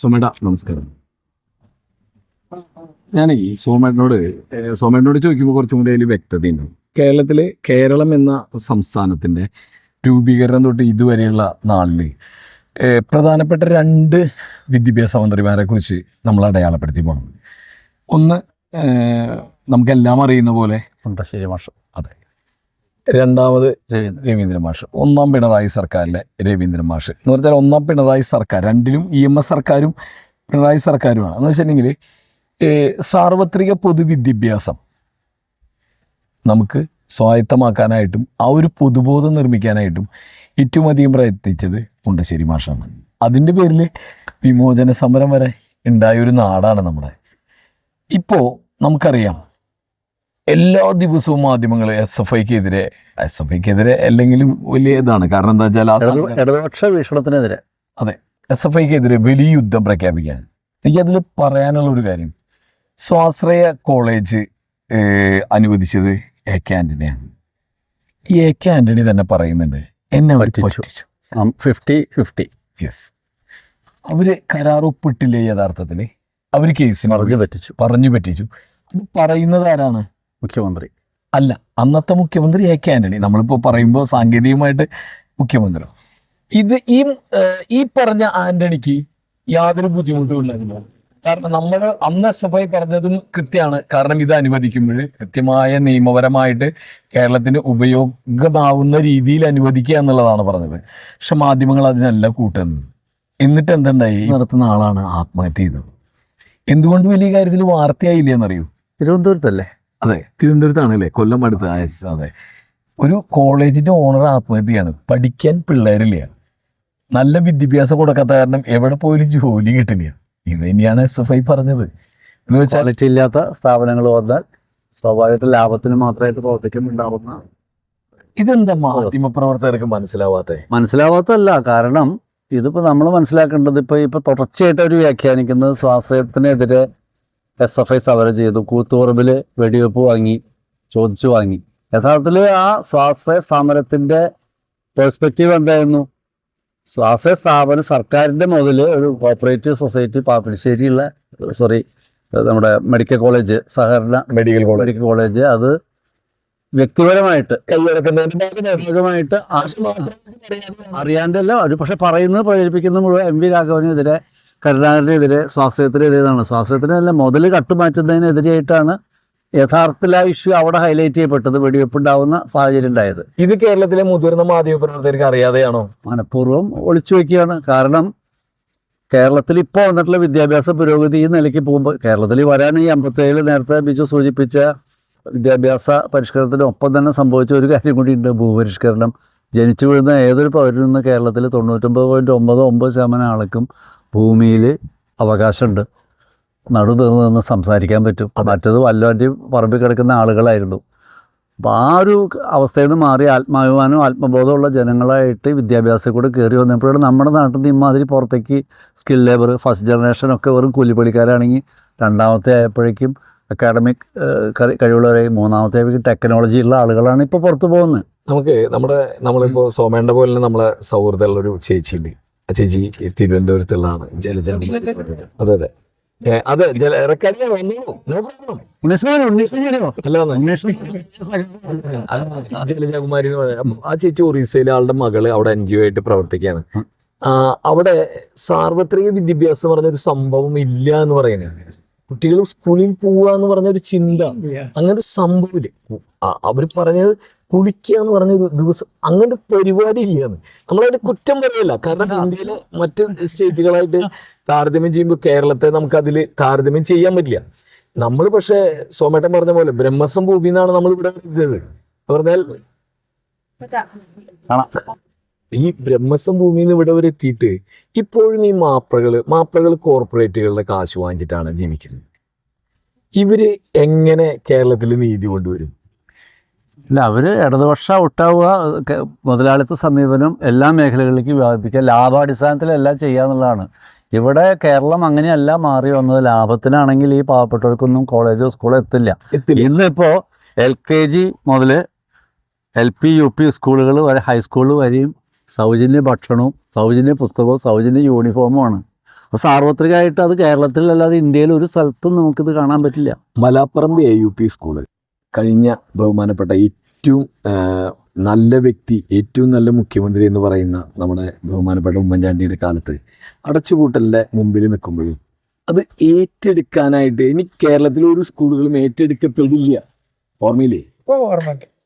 സോമേട്ട നമസ്കാരം. ഞാനേ സോമേട്ടനോട് സോമേട്ടനോട് ചോദിക്കുമ്പോൾ കുറച്ചും കൂടി അതിൽ വ്യക്തതയുണ്ട്. കേരളത്തിലെ കേരളം എന്ന സംസ്ഥാനത്തിന്റെ രൂപീകരണം തൊട്ട് ഇതുവരെയുള്ള നാളിൽ പ്രധാനപ്പെട്ട രണ്ട് വിദ്യാഭ്യാസ മന്ത്രിമാരെ കുറിച്ച് നമ്മൾ അടയാളപ്പെടുത്തി പോകണം. ഒന്ന് നമുക്കെല്ലാം അറിയുന്ന പോലെ മുണ്ടശ്ശേരി മാഷ്. രണ്ടാമത് രവീന്ദ്ര മാഷ്. ഒന്നാം പിണറായി സർക്കാരിലെ രവീന്ദ്ര മാഷ്. എന്ന് പറഞ്ഞാൽ ഒന്നാം പിണറായി സർക്കാർ രണ്ടിലും ഇ എം എസ് സർക്കാരും പിണറായി സർക്കാരുമാണ്. എന്ന് വെച്ചിട്ടുണ്ടെങ്കിൽ സാർവത്രിക പൊതുവിദ്യാഭ്യാസം നമുക്ക് സ്വായത്തമാക്കാനായിട്ടും ആ ഒരു പൊതുബോധം നിർമ്മിക്കാനായിട്ടും ഏറ്റവും അധികം പ്രയത്നിച്ചത് മുണ്ടശ്ശേരി മാഷാണ്. അതിന്റെ പേരിൽ വിമോചന സമരം വരെ ഉണ്ടായ ഒരു നാടാണ് നമ്മുടെ. ഇപ്പോൾ നമുക്കറിയാം എല്ലാ ദിവസവും മാധ്യമങ്ങൾ എസ് എഫ് ഐക്കെതിരെ എസ് എഫ് ഐക്കെതിരെ അല്ലെങ്കിലും വലിയ ഇതാണ്. കാരണം എന്താ വെച്ചാൽ ഇടപക്ഷ വീക്ഷണത്തിനെതിരെ അതെ ഇടതുപക്ഷ എസ് എഫ് ഐക്കെതിരെ വലിയ യുദ്ധം പ്രഖ്യാപിക്കാൻ. എനിക്കതിൽ പറയാനുള്ള ഒരു കാര്യം. സ്വാശ്രയ കോളേജ് അനുവദിച്ചത് എ കെ ആന്റണിയാണ് ഈ എ കെ ആന്റണി തന്നെ പറയുന്നുണ്ട് എന്നെ പറ്റിച്ചു. ഫിഫ്റ്റി ഫിഫ്റ്റി യെസ് അവർ കരാർ ഒപ്പിട്ടില്ലേ യഥാർത്ഥത്തിൽ അവർ കേസിന് പറഞ്ഞു. പറ്റിച്ചു. പറഞ്ഞു പറ്റിച്ചു. അത് പറയുന്നത് ആരാണ്? മുഖ്യമന്ത്രി? അല്ല അന്നത്തെ മുഖ്യമന്ത്രി എ കെ ആന്റണി. നമ്മളിപ്പോൾ പറയുമ്പോൾ സാങ്കേതികമായിട്ട് മുഖ്യമന്ത്രി. ഇത് ഈ ഈ പറഞ്ഞ ആന്റണിക്ക് യാതൊരു ബുദ്ധിമുട്ടും ഇല്ലായിരുന്നു. കാരണം നമ്മൾ അന്ന് എസ് എഫ് ഐ പറഞ്ഞതും കൃത്യമാണ്. കാരണം ഇത് അനുവദിക്കുമ്പോൾ കൃത്യമായ നിയമപരമായിട്ട് കേരളത്തിന് ഉപയോഗമാവുന്ന രീതിയിൽ അനുവദിക്കുക എന്നുള്ളതാണ് പറഞ്ഞത്. പക്ഷെ മാധ്യമങ്ങൾ അതിനല്ല കൂട്ടുന്നത്. എന്നിട്ട് എന്തുണ്ടായി? നടത്തുന്ന ആളാണ് ആത്മഹത്യ ചെയ്തത്. എന്തുകൊണ്ട് വലിയ കാര്യത്തിൽ വാർത്തയായില്ലെന്നറിയൂ തിരുവനന്തപുരത്തല്ലേ? അതെ. തിരുവനന്തപുരത്താണ് അല്ലേ കൊല്ലം അടുത്ത്. അതെ ഒരു കോളേജിന്റെ ഓണർ ആത്മഹത്യയാണ്. പഠിക്കാൻ പിള്ളേരില്ല. നല്ല വിദ്യാഭ്യാസം കൊടുക്കാത്ത കാരണം എവിടെ പോയാലും ജോലി കിട്ടില്ല ഇത് തന്നെയാണ് എസ് എഫ് ഐ പറഞ്ഞത്. എന്ന് വെച്ചാൽ ഇല്ലാത്ത സ്ഥാപനങ്ങൾ വന്നാൽ സ്വാഭാവികമായിട്ട് ലാഭത്തിന് മാത്രമായിട്ട് പ്രവർത്തിക്കുന്നുണ്ടാവുന്ന ഇതെന്താ മാധ്യമ പ്രവർത്തകർക്ക് മനസ്സിലാവാത്തെ? മനസ്സിലാവാത്തല്ല കാരണം ഇതിപ്പോൾ നമ്മൾ മനസ്സിലാക്കേണ്ടത് ഇപ്പോൾ ഇപ്പോൾ തുടർച്ചയായിട്ട് അവർ വ്യാഖ്യാനിക്കുന്നത് സ്വാശ്രയത്തിനെതിരെ എസ് എഫ് ഐ സമരം ചെയ്തു. കൂത്തുപറമ്പിൽ വെടിവെപ്പ് വാങ്ങി ചോദിച്ചു വാങ്ങി. യഥാർത്ഥത്തിൽ ആ സ്വാശ്രയ സമരത്തിന്റെ പെർസ്പെക്റ്റീവ് എന്തായിരുന്നു? സ്വാശ്രയ സ്ഥാപനം സർക്കാരിന്റെ മുതൽ ഒരു കോപ്പറേറ്റീവ് സൊസൈറ്റി പാപ്പിനിശ്ശേരിയുള്ള സോറി നമ്മുടെ മെഡിക്കൽ കോളേജ് സഹകരണ മെഡിക്കൽ കോളേജ് മെഡിക്കൽ കോളേജ് അത് വ്യക്തിപരമായിട്ട് ഭാഗമായിട്ട് അറിയാണ്ടല്ല ഒരു പക്ഷെ പറയുന്നത് പ്രചരിപ്പിക്കുന്നത് മുഴുവൻ എം വി രാഘവനെതിരെ കരുണാകരനെതിരെ സ്വാശ്രയത്തിനെതിരെയാണ്. സ്വാശ്രയത്തിനല്ല മുതൽ കട്ടുമാറ്റുന്നതിനെതിരെയായിട്ടാണ് യഥാർത്ഥത്തിൽ ആ ഇഷ്യൂ അവിടെ ഹൈലൈറ്റ് ചെയ്യപ്പെട്ടത് വെടിവെപ്പുണ്ടാവുന്ന സാഹചര്യം ഉണ്ടായത്. ഇത് കേരളത്തിലെ മുതിർന്ന മാധ്യമ പ്രവർത്തകർക്ക് അറിയാതെയാണോ? മനഃപൂർവം ഒളിച്ചു വയ്ക്കുകയാണ്. കാരണം കേരളത്തിൽ ഇപ്പോൾ വന്നിട്ടുള്ള വിദ്യാഭ്യാസ പുരോഗതി ഈ നിലയ്ക്ക് പോകുമ്പോൾ കേരളത്തിൽ വരാൻ ഈ അമ്പത്തേഴിൽ നേരത്തെ ബിജു സൂചിപ്പിച്ച വിദ്യാഭ്യാസ പരിഷ്കരണത്തിന് ഒപ്പം തന്നെ സംഭവിച്ച ഒരു കാര്യം കൂടിയുണ്ട് ഭൂപരിഷ്കരണം. ജനിച്ചു വീഴുന്ന ഏതൊരു പൗരനും കേരളത്തിൽ തൊണ്ണൂറ്റൊമ്പത് പോയിന്റ് ഒമ്പത് ഒമ്പത് ശതമാനം ആൾക്കും ഭൂമിയിൽ അവകാശമുണ്ട്. നടു തീർന്ന് നിന്ന് സംസാരിക്കാൻ പറ്റും. മറ്റത് വല്ലവന്റെയും പറമ്പിൽ കിടക്കുന്ന ആളുകളായിരുന്നു. അപ്പോൾ ആ ഒരു അവസ്ഥയിൽ നിന്ന് മാറി ആത്മാഭിമാനവും ആത്മബോധമുള്ള ജനങ്ങളായിട്ട് വിദ്യാഭ്യാസത്തിൽ കൂടെ കയറി വന്നപ്പോഴാണ് നമ്മുടെ നാട്ടിൽ നിന്ന് ഇമാതിരി പുറത്തേക്ക് സ്കിൽ ലേബർ ഫസ്റ്റ് ജനറേഷൻ ഒക്കെ വെറും കൂലിപ്പണിക്കാരാണെങ്കിൽ രണ്ടാമത്തെ ആയപ്പോഴേക്കും അക്കാഡമിക് കഴിവുള്ളവരായി മൂന്നാമത്തെ ആയപ്പോഴേക്കും ടെക്നോളജി ഉള്ള ആളുകളാണ് ഇപ്പോൾ പുറത്ത് പോകുന്നത്. നമുക്ക് നമ്മുടെ നമ്മളിപ്പോൾ സോമേണ്ട പോലെ നമ്മളെ സൗഹൃദമുള്ള ഒരു ചേച്ചിയുണ്ട്. ചേച്ചി തിരുവനന്തപുരത്തുള്ളതാണ്. ജലജ അതെ അതെ. അതെ? അല്ല, ജലജകുമാരി ആ ചേച്ചി ഒറീസയിലെ ആളുടെ മകൾ അവിടെ എൻ ജി ഒ ആയിട്ട് പ്രവർത്തിക്കുകയാണ് അവിടെ സാർവത്രിക വിദ്യാഭ്യാസം എന്ന് പറഞ്ഞ ഒരു സംഭവം ഇല്ല എന്ന് പറയുന്നത്. കുട്ടികൾ സ്കൂളിൽ പോവുക എന്ന് പറഞ്ഞ ഒരു ചിന്ത അങ്ങനെ ഒരു സംഭവമില്ല അവർ പറഞ്ഞത് കുളിക്കുക എന്ന് പറഞ്ഞ ഒരു ദിവസം അങ്ങനെ ഒരു പരിപാടി ഇല്ലാന്ന്. നമ്മളതിന് കുറ്റം പറയല്ല. കാരണം ഇന്ത്യയിലെ മറ്റ് സ്റ്റേറ്റുകളായിട്ട് താരതമ്യം ചെയ്യുമ്പോൾ കേരളത്തെ നമുക്ക് അതിൽ താരതമ്യം ചെയ്യാൻ പറ്റില്ല. നമ്മൾ പക്ഷേ സോമേട്ടൻ പറഞ്ഞ പോലെ ബ്രഹ്മസം ഭൂമി എന്നാണ് നമ്മൾ ഇവിടെ ഇത് പറഞ്ഞാൽ ഈ ബ്രഹ്മസം ഭൂമിയിൽ നിന്ന് ഇവിടെ വരെ എത്തിയിട്ട് ഇപ്പോഴും ഈ മാപ്രകൾ മാപ്രകൾ കോർപ്പറേറ്റുകളുടെ കാശ് വാങ്ങിച്ചിട്ടാണ് ജീവിക്കുന്നത്. ഇവർ എങ്ങനെ കേരളത്തിൽ നീതി കൊണ്ടുവരും? ഇല്ല അവർ ഇടതുപക്ഷ ഒട്ടാവുക മുതലാളിത്ത സമീപനം എല്ലാ മേഖലകളിലേക്കും വ്യാപിപ്പിക്കുക ലാഭാടിസ്ഥാനത്തിലെല്ലാം ചെയ്യുക എന്നുള്ളതാണ്. ഇവിടെ കേരളം അങ്ങനെയല്ല മാറി വന്നത്. ലാഭത്തിനാണെങ്കിൽ ഈ പാവപ്പെട്ടവർക്കൊന്നും കോളേജോ സ്കൂളോ എത്തില്ല. ഇന്നിപ്പോൾ എൽ കെ ജി മുതൽ എൽ പി യു പി സ്കൂളുകൾ വരെ ഹൈസ്കൂൾ വരെയും സൗജന്യ ഭക്ഷണവും സൗജന്യ പുസ്തകവും സൗജന്യ യൂണിഫോമുമാണ് അപ്പോൾ സാർവത്രികമായിട്ട് അത് കേരളത്തിലല്ലാതെ ഇന്ത്യയിൽ ഒരു സ്ഥലത്തും നമുക്കിത് കാണാൻ പറ്റില്ല. Malaparamba A U P school കഴിഞ്ഞ ബഹുമാനപ്പെട്ട ഏറ്റവും നല്ല വ്യക്തി ഏറ്റവും നല്ല മുഖ്യമന്ത്രി എന്ന് പറയുന്ന നമ്മുടെ ബഹുമാനപ്പെട്ട ഉമ്മൻചാണ്ടിയുടെ കാലത്ത് അടച്ചുപൂട്ടലിന്റെ മുമ്പിൽ നിൽക്കുമ്പോഴും അത് ഏറ്റെടുക്കാനായിട്ട് ഇനി കേരളത്തിലെ ഒരു സ്കൂളുകളും ഏറ്റെടുക്കപ്പെടില്ല. ഓർമ്മയില്ലേ?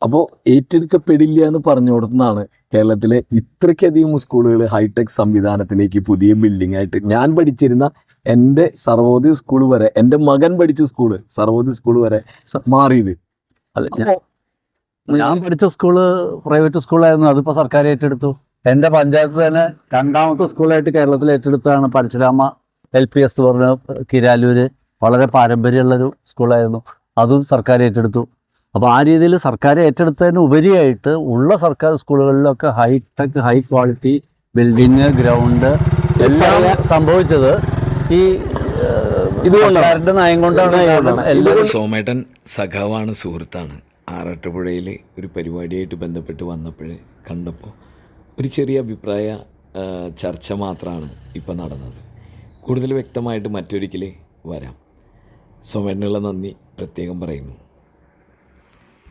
അപ്പോൾ ഏറ്റെടുക്കപ്പെടില്ല എന്ന് പറഞ്ഞു കൊടുത്തതാണ് കേരളത്തിലെ ഇത്രയ്ക്കധികം സ്കൂളുകൾ ഹൈടെക് സംവിധാനത്തിലേക്ക് പുതിയ ബിൽഡിംഗ് ആയിട്ട് ഞാൻ പഠിച്ചിരുന്ന എന്റെ സർവോദയ സ്കൂൾ വരെ എന്റെ മകൻ പഠിച്ച സ്കൂൾ സർവോദയ സ്കൂൾ വരെ മാറിയത്. ഞാൻ- ഞാൻ പഠിച്ച സ്കൂൾ പ്രൈവറ്റ് സ്കൂളായിരുന്നു. അതിപ്പോ സർക്കാർ ഏറ്റെടുത്തു. എന്റെ പഞ്ചായത്ത് തന്നെ രണ്ടാമത്തെ സ്കൂളായിട്ട് കേരളത്തിൽ ഏറ്റെടുത്തതാണ് പരശുരാമ എൽ പി എസ് പറഞ്ഞ കിരാലൂര്. വളരെ പാരമ്പര്യമുള്ളൊരു സ്കൂളായിരുന്നു. അതും സർക്കാർ ഏറ്റെടുത്തു. അപ്പോൾ ആ രീതിയിൽ സർക്കാർ ഏറ്റെടുത്തതിന് ഉപരിയായിട്ട് ഉള്ള സർക്കാർ സ്കൂളുകളിലൊക്കെ hi tech high quality building ground എല്ലാം സംഭവിച്ചത് ഈ ഇതുകൊണ്ടാണ്. നയം കൊണ്ടാണ് സോമേട്ടൻ സഖാവാണ് സുഹൃത്താണ്. ആറാട്ടുപുഴയിൽ ഒരു പരിപാടിയായിട്ട് ബന്ധപ്പെട്ട് വന്നപ്പോൾ കണ്ടപ്പോൾ ഒരു ചെറിയ അഭിപ്രായ ചർച്ച മാത്രമാണ് ഇപ്പം നടന്നത്. കൂടുതൽ വ്യക്തമായിട്ട് മറ്റൊരിക്കൽ വരാം. സോമേട്ടനുള്ള നന്ദി. പ്രത്യേകം പറയുന്നു.